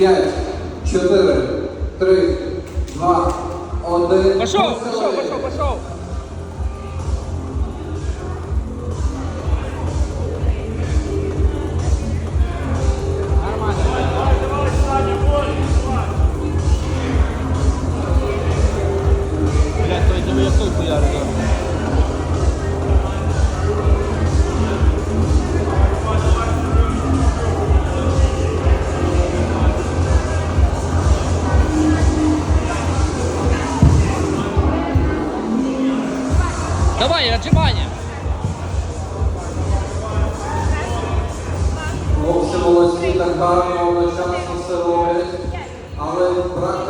П'ять, чотири, три, два, один. Пошел, пошел, пошел, пошел. Давай, отжимания. Хлопці молодці так гарно одночасно все роблять. Але практика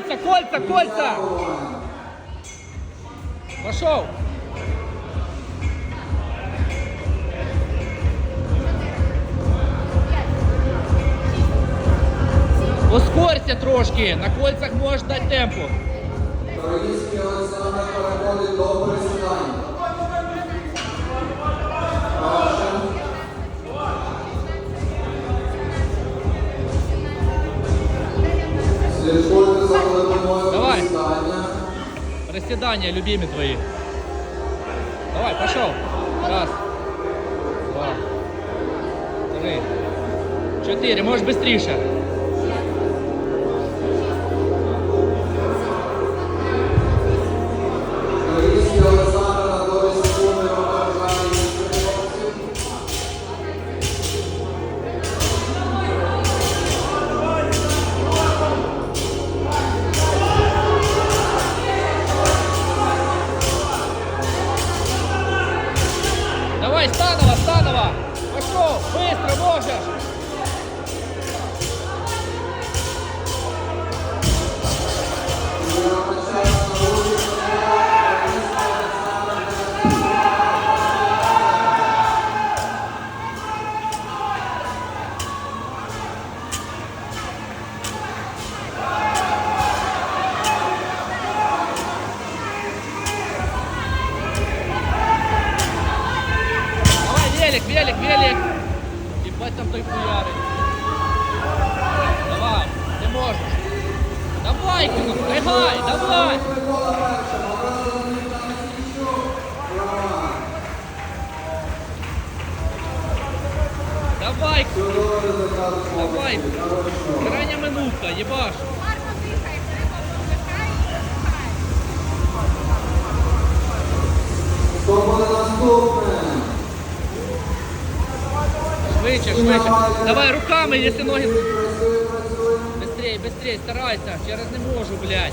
кольца, кольца, кольца. Пошел. Ускорься трошки, на кольцах можеш дати темпу. Троїцький Олександр переходить до присідань. Перше. Давай. Приседания, любимые твои. Давай, пошел. Раз, два, три, четыре. Можешь быстрее. Давай, станово, станово. Пошел, быстро можешь. велик, велик, велик. Ебать там той хуярит. Давай, ты можешь. Давай, Кина, прыгай, давай. Микола першим, одразу Дмитро Місійчук. Права. Давай, Чудовий результат хлопців. Давай. Хорошо. крайня минутка, ебаш. Швидше, швидше. Давай руками, если ноги... Быстрей, быстрей, старайся. Через не можу, блядь.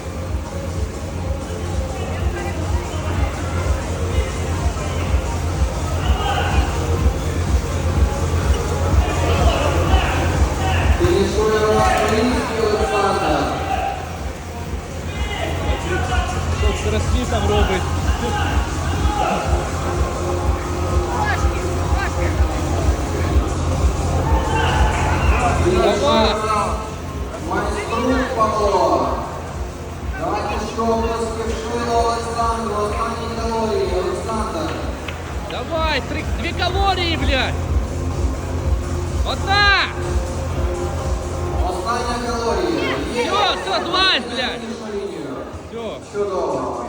Давайте що поспішило Олександру. Останні калорії. Олександр. Давай, три, дві калорії, блядь. Одна. Остання калорія. Є. Все, все, злазь, блядь. Фінішну лінію. Все. Чудово.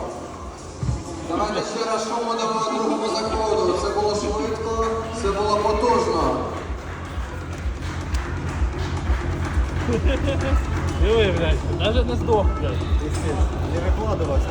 Давайте ще раз шуму дамо другому заходу. Це було швидко, це було потужно. Диви, блядь, навіть не здох, блядь. Не викладувався.